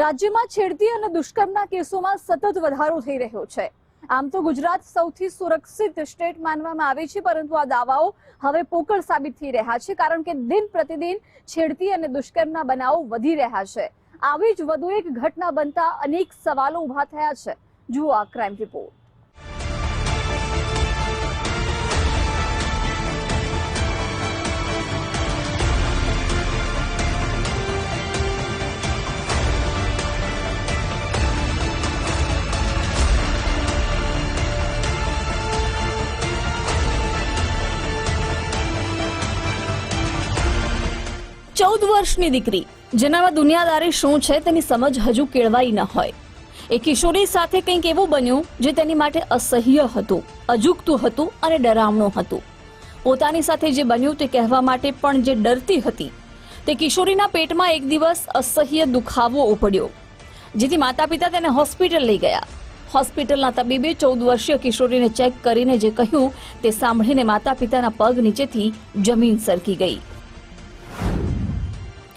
રાજ્યમાં છેડતી અને દુષ્કર્મના કેસોમાં સતત વધારો થઈ રહ્યો છે. આમ તો ગુજરાત સૌથી સુરક્ષિત સ્ટેટ માનવામાં આવે છે, પરંતુ આ દાવાઓ હવે પોકળ સાબિત થઈ રહ્યા છે, કારણ કે દિન પ્રતિદિન છેડતી અને દુષ્કર્મના બનાવો વધી રહ્યા છે. આવી જ વધુ એક ઘટના બનતા અનેક સવાલો ઊભા થયા છે. જુઓ આ ક્રાઇમ રિપોર્ટ. ચૌદ વર્ષની દીકરી. જેનામાં દુનિયાદારી શું છે તેની સમજ હજુ કેળવાઈ ન હોય. એ કિશોરી સાથે કંઈક એવું બન્યું જે તેની માટે અસહ્ય હતું, અજુગતું હતું અને ડરામણું હતું. પોતાની સાથે જે બન્યું તે કહેવા માટે પણ જે ડરતી હતી, તે કિશોરીના પેટમાં એક દિવસ અસહ્ય દુખાવો ઉપડ્યો, જેથી માતા પિતા તેને હોસ્પિટલ લઈ ગયા. હોસ્પિટલના તબીબે ચૌદ વર્ષીય કિશોરીને ચેક કરીને જે કહ્યું તે સાંભળીને માતા પિતાના પગ નીચેથી જમીન સરકી ગઈ.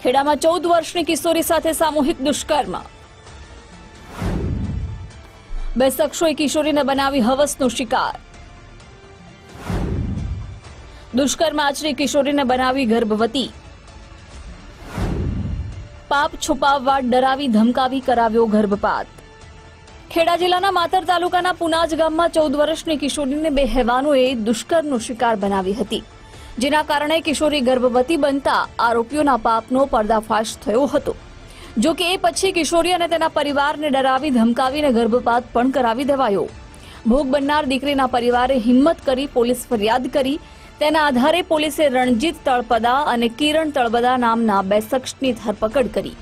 ખેડામાં ચૌદ વર્ષની કિશોરી સાથે સામૂહિક દુષ્કર્મ. બે શખ્સોએ કિશોરીને બનાવી હવસનો શિકાર. દુષ્કર્મ આચરી કિશોરીને બનાવી ગર્ભવતી. પાપ છુપાવવા ડરાવી ધમકાવી કરાવ્યો ગર્ભપાત. ખેડા જિલ્લાના માતર તાલુકાના પુનાજ ગામમાં ચૌદ વર્ષની કિશોરીને બે હેવાનોએ દુષ્કર્મનો શિકાર બનાવી હતી. જેના કારણે કિશોરી ગર્ભવતી બનતા આરોપીઓના પાપનો પર્દાફાશ થયો હતો. જો કે એ પછી કિશોરી અને તેના પરિવારને ડરાવી, ધમકાવીને ગર્ભપાત પણ કરાવી દેવાયો. ભોગ બનનાર દીકરીના પરિવારે હિંમત કરી પોલીસ ફરિયાદ કરી. તેના આધારે પોલીસે રણજીત તળપદા અને કિરણ તળપદા નામના બે શખ્સની ધરપકડ કરી.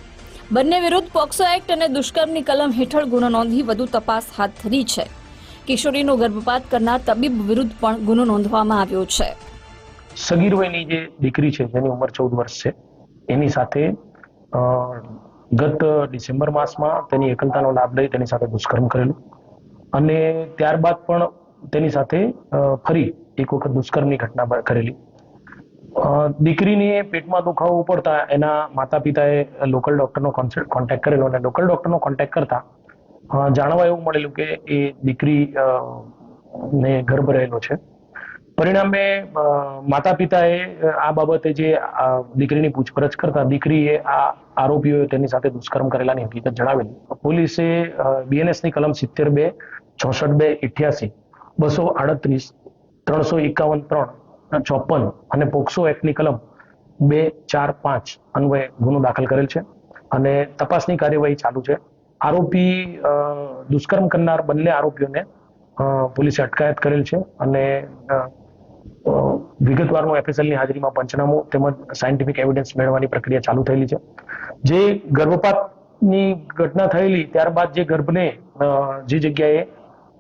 બંને વિરુદ્ધ પોક્સો એક્ટ અને દુષ્કર્મની કલમ હેઠળ ગુનો નોંધી વધુ તપાસ હાથ ધરી છે. કિશોરીનો ગર્ભપાત કરનાર તબીબ વિરુદ્ધ પણ ગુનો નોંધવામાં આવ્યો છે. સગીર વયની જે દીકરી છે, જેની ઉંમર ચૌદ વર્ષ છે, એની સાથે ગત ડિસેમ્બર માસમાં તેની એકલતાનો લાભ લઈ તેની સાથે દુષ્કર્મ કરેલું અને ત્યારબાદ પણ તેની સાથે ફરી એક વખત દુષ્કર્મની ઘટના કરેલી. દીકરીને પેટમાં દુખાવો પડતા એના માતા પિતાએ લોકલ ડોક્ટરનો કોન્ટેક્ટ કરેલો અને લોકલ ડોક્ટરનો કોન્ટેક્ટ કરતા જાણવા એવું મળેલું કે એ દીકરી ને ગર્ભ રહેલો છે. પરિણામે માતા પિતાએ આ બાબતે જે દીકરીની પૂછપરછ કરતા દીકરીએ આ આરોપીઓએ તેની સાથે દુષ્કર્મ કરેલાની હકીકત જણાવેલી. પોલીસે બીએનએસની કલમ સિત્તેર બે ચોસઠ બે, ઇઠ્યાસી, બસો આડત્રીસ, ત્રણસો એકાવન ત્રણ ચોપન અને પોક્સો એક્ટની કલમ બે, ચાર, પાંચ અન્વયે ગુનો દાખલ કરેલ છે અને તપાસની કાર્યવાહી ચાલુ છે. આરોપી દુષ્કર્મ કરનાર બંને આરોપીઓને પોલીસે અટકાયત કરેલ છે અને વિગતવારનું એફએસએલની હાજરીમાં પંચનામું તેમજ સાયન્ટિફિક એવિડન્સ મેળવવાની પ્રક્રિયા ચાલુ થયેલી છે. જે ગર્ભપાતની ઘટના થયેલી ત્યારબાદ જે ગર્ભને જે જગ્યાએ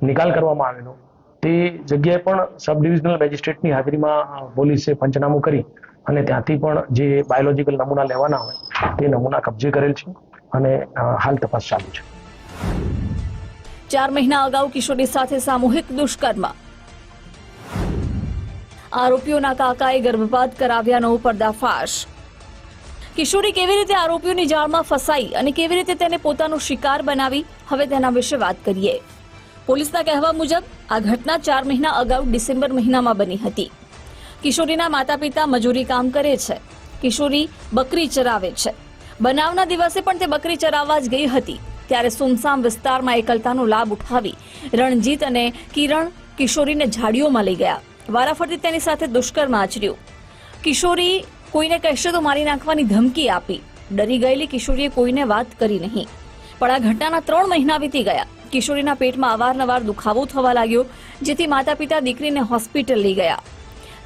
નિકાલ કરવામાં આવેલો, તે જગ્યાએ પણ સબ ડિવિઝનલ મેજિસ્ટ્રેટની હાજરીમાં પોલીસે પંચનામું કરી અને ત્યાંથી પણ જે બાયોલોજીકલ નમૂના લેવાના હોય, તે નમૂના કબજે કરેલ છે અને હાલ તપાસ ચાલુ છે. ચાર મહિના અગાઉ કિશોરી સાથે સામૂહિક દુષ્કર્મ આરોપીઓના કાકાએ ગર્ભપાત કરાવ્યાનો પર્દાફાશ. કિશોરી કેવી રીતે આરોપીઓની જાળમાં ફસાઈ અને કેવી રીતે તેને પોતાનો શિકાર બનાવી? હવે તેના વિશે વાત કરીએ. પોલીસના કહેવા મુજબ, આ ઘટના ચાર મહિના અગાઉ ડિસેમ્બર મહિનામાં બની હતી. કિશોરીના માતા પિતા મજૂરી કામ કરે છે. કિશોરી બકરી ચરાવે છે. બનાવના દિવસે પણ તે બકરી ચરાવવા જ ગઈ હતી. ત્યારે સુમસામ વિસ્તારમાં એકલતાનો લાભ ઉઠાવી રણજીત અને કિરણ કિશોરીને ઝાડીઓમાં લઈ ગયા. વારાફરતી તેની સાથે દુષ્કર્મ આચર્યું. કિશોરી કોઈને કહેશે તો મારી નાખવાની ધમકી આપી. ડરી ગયેલી કિશોરીએ કોઈને વાત કરી નહીં. પણ આ ઘટનાના ત્રણ મહિના વીતી ગયા. કિશોરીના પેટમાં અવારનવાર દુખાવો થવા લાગ્યો, જેથી માતા પિતા દીકરીને હોસ્પિટલ લઈ ગયા.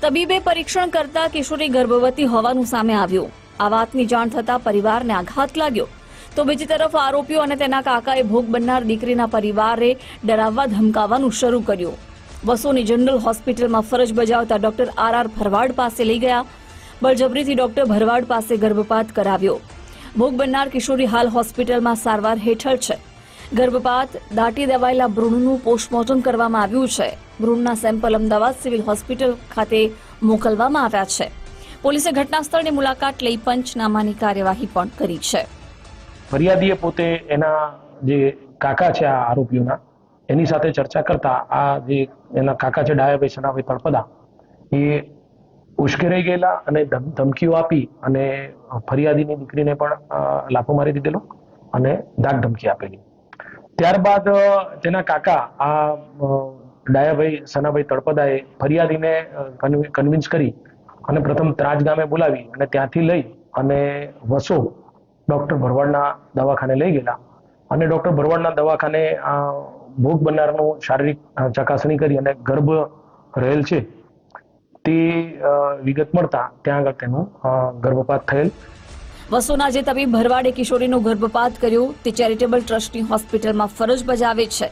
તબીબે પરીક્ષણ કરતા કિશોરી ગર્ભવતી હોવાનું સામે આવ્યું. આ વાતની જાણ થતાં પરિવારને આઘાત લાગ્યો. તો બીજી તરફ આરોપીઓ અને તેના કાકાએ ભોગ બનનાર દીકરીના પરિવારે ડરાવવા ધમકાવવાનું શરૂ કર્યું. વસોની જનરલ હોસ્પિટલમાં ફરજ બજાવતા ડોક્ટર આર આર ભરવાડ પાસે લઈ ગયા. બળજબરીથી ડોક્ટર ભરવાડ પાસે ગર્ભપાત કરાવ્યો. ભોગ બનનાર કિશોરી હાલ હોસ્પિટલમાં સારવાર હેઠળ છે. ગર્ભપાત દાટી દેવાયેલા ભ્રૂણનું પોસ્ટમોર્ટમ કરવામાં આવ્યું છે. ભ્રૂણના સેમ્પલ અમદાવાદ સિવિલ હોસ્પિટલ ખાતે મોકલવામાં આવ્યા છે. પોલીસે ઘટના સ્થળની મુલાકાત લઈ પંચનામાની કાર્યવાહી પણ કરી છે. ફરિયાદીએ પોતે એના જે કાકા છે આ આરોપીઓના એની સાથે ચર્ચા કરતા આ જે એના કાકા છે ડાયાભાઈ સનાભાઈ તળપદા, એ ઉશ્કેરાઈ ગયેલા અને ધમકીઓ આપી અને ફરિયાદીની દીકરીને પણ લાફો મારી દીધેલો અને ધાક ધમકી આપેલી. ત્યારબાદ તેના કાકા આ ડાયાભાઈ, સનાભાઈ તળપદાએ ફરિયાદીને કન્વિન્સ કરી અને પ્રથમ ત્રાજ ગામે બોલાવી અને ત્યાંથી લઈ અને વસો ડૉક્ટર ભરવાડના દવાખાને લઈ ગયેલા. અને ડોક્ટર ભરવાડના દવાખાને ભોગ બનનારનું શારીરિક ચકાસણી કરી અને ગર્ભ રહેલ છે, તે વિગત મળતા ત્યાં આગળ તેનું ગર્ભપાત થયેલ. વસુના, જે તબીબ ભરવાડે કિશોરીનો ગર્ભપાત કર્યો, તે ચેરિટેબલ ટ્રસ્ટની હોસ્પિટલમાં ફરજ બજાવે છે.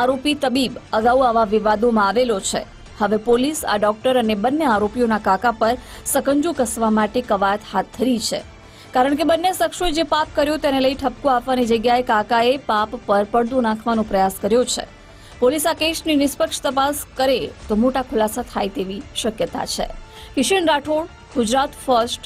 આરોપી તબીબ અગાઉ આવા વિવાદોમાં આવેલો છે. હવે પોલીસ, આ ડોક્ટર અને બંને આરોપીઓના કાકા પર સકંજો કસવા માટે કવાયત હાથ ધરી છે. કારણ કે બંને શખ્સોએ જે પાપ કર્યું તેને લઈ ઠપકો આપવાની જગ્યાએ કાકાએ પાપ પર પડદો નાખવાનો પ્રયાસ કર્યો છે. પોલીસ આ કેસની નિષ્પક્ષ તપાસ કરે તો મોટા ખુલાસા થાય તેવી શક્યતા છે. કિશન રાઠોડ, ગુજરાત ફર્સ્ટ